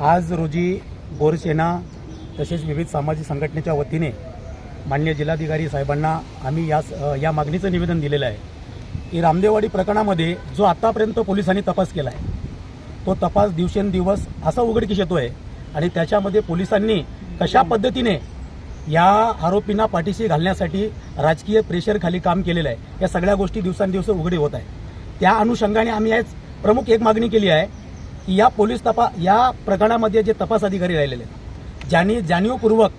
आज रोजी गोरसेना तसेच विविध सामाजिक संघटनेच्या वतीने मान्य जिल्हाधिकारी साहेबांना आम्ही या या मागणीचं निवेदन दिलेलं आहे. की रामदेववाडी प्रकरणामध्ये जो आत्तापर्यंत पोलिसांनी तपास केला आहे तो तपास दिवसेंदिवस असा उघडकीस येतो आहे आणि त्याच्यामध्ये पोलिसांनी कशा पद्धतीने या आरोपींना पाठीशी घालण्यासाठी राजकीय प्रेशरखाली काम केलेलं आहे. या सगळ्या गोष्टी दिवसांदिवस उघडी होत आहे त्या अनुषंगाने आम्ही आज प्रमुख एक मागणी केली आहे की या पोलीस तपा या प्रकरणामध्ये जे तपास अधिकारी राहिलेले आहेत ज्यांनी जाणीवपूर्वक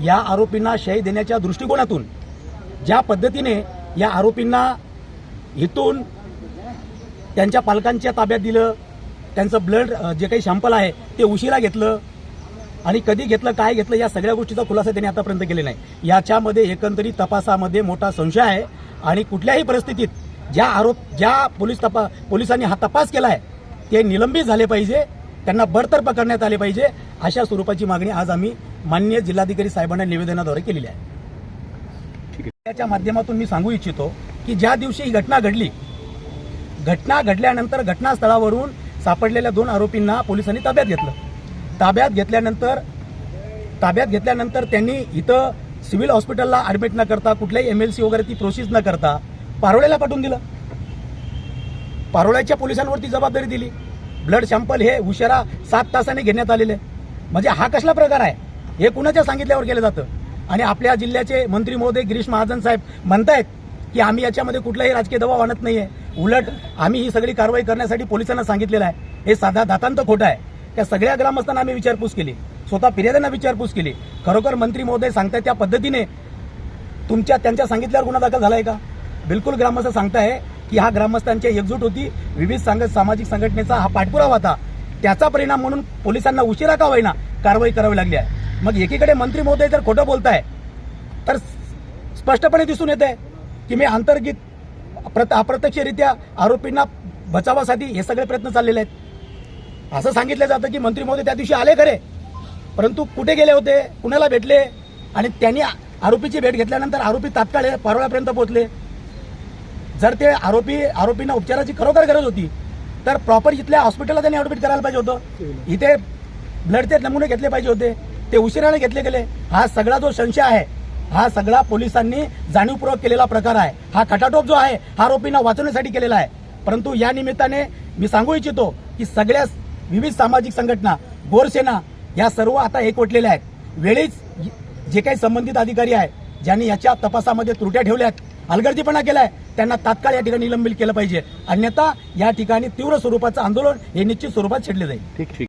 या आरोपींना शय देण्याच्या दृष्टिकोनातून ज्या पद्धतीने या आरोपींना इथून त्यांच्या पालकांच्या ताब्यात दिलं त्यांचं ब्लड जे काही सॅम्पल आहे ते उशिरा घेतलं आणि कधी घेतलं काय घेतलं या सगळ्या गोष्टीचा खुलासा त्यांनी आतापर्यंत केलेला नाही याच्यामध्ये एकंदरीत तपासामध्ये मोठा संशय आहे आणि कुठल्याही परिस्थितीत ज्या आरोप ज्या पोलीस तपा पोलिसांनी हा तपास केला आहे ते निलंबित झाले पाहिजे त्यांना बडतर्फ करण्यात आले पाहिजे अशा स्वरूपाची मागणी आज आम्ही माननीय जिल्हाधिकारी साहेबांना निवेदनाद्वारे केलेली आहे. त्याच्या माध्यमातून मी सांगू इच्छितो की ज्या दिवशी ही घटना घडली घटना घडल्यानंतर घटनास्थळावरून सापडलेल्या दोन आरोपींना पोलिसांनी ताब्यात घेतलं. ताब्यात घेतल्यानंतर ताब्यात घेतल्यानंतर त्यांनी इथं सिव्हिल हॉस्पिटलला ॲडमिट न करता कुठल्याही एम एल सी वगैरे ती प्रोसेस न करता पारोळ्याला पाठवून दिलं. पारोळ्याच्या पोलिसांवरती जबाबदारी दिली. ब्लड सॅम्पल हे उशिरा सात तासाने घेण्यात आलेले. म्हणजे हा कसला प्रकार आहे? हे कुणाच्या सांगितल्यावर केलं जातं? आणि आपल्या जिल्ह्याचे मंत्री महोदय गिरीश महाजन साहेब म्हणतायत की आम्ही याच्यामध्ये कुठलाही राजकीय दबाव आणत आहे उलट आम्ही ही सगळी कारवाई करण्यासाठी पोलिसांना सांगितलेलं आहे. हे साधा दातांत खोटं आहे. त्या सगळ्या ग्रामस्थांना आम्ही विचारपूस केली. स्वतः फिर्याद्यांना विचारपूस केली. खरोखर मंत्री महोदय सांगताय त्या पद्धतीने तुमच्या त्यांच्या सांगितल्यावर गुन्हा दाखल झालाय का? बिलकुल ग्रामस्थ सांगताय की हा ग्रामस्थांची एकजूट होती. विविध सांग सामाजिक संघटनेचा हा पाठपुरावा होता. त्याचा परिणाम म्हणून पोलिसांना उशिरा का होईना कारवाई करावी लागली आहे. मग एकीकडे मंत्री महोदय जर खोटं बोलताय तर स्पष्टपणे दिसून येत आहे की मी आंतरगीत प्रत अप्रत्यक्षरित्या आरोपींना बचावासाठी हे सगळे प्रयत्न चाललेले आहेत. असं सांगितलं जातं की मंत्री महोदय त्या दिवशी आले खरे. परंतु कुठे गेले होते? कुणाला भेटले? आणि त्यांनी आरोपीची भेट घेतल्यानंतर आरोपी तात्काळ पारोळ्यापर्यंत पोहोचले. जर ते आरोपी आरोपींना उपचाराची खरोखर गरज होती तर प्रॉपर इथल्या हॉस्पिटलला त्यांनी ऍडमिट करायला पाहिजे होतं. इथे ब्लडचे नमुने घेतले पाहिजे होते. ते उशिराने घेतले गेले. हा सगळा जो संशय आहे हा सगळा पोलिसांनी जाणीवपूर्वक केलेला प्रकार आहे. हा खटाटोप जो आहे हा आरोपींना वाचवण्यासाठी केलेला आहे. परंतु या निमित्ताने मी सांगू इच्छितो की सगळ्या विविध सामाजिक संघटना गोरसेना या सर्व आता एकवटलेल्या आहेत. वेळीच जे काही संबंधित अधिकारी आहेत ज्यांनी याच्या तपासामध्ये त्रुट्या ठेवल्यात हलगर्जीपणा केलाय त्यांना तात्काळ या ठिकाणी निलंबित केलं पाहिजे. अन्यथा या ठिकाणी तीव्र स्वरूपाचं आंदोलन हे निश्चित स्वरूपात छेडले जाईल. ठीक ठीक.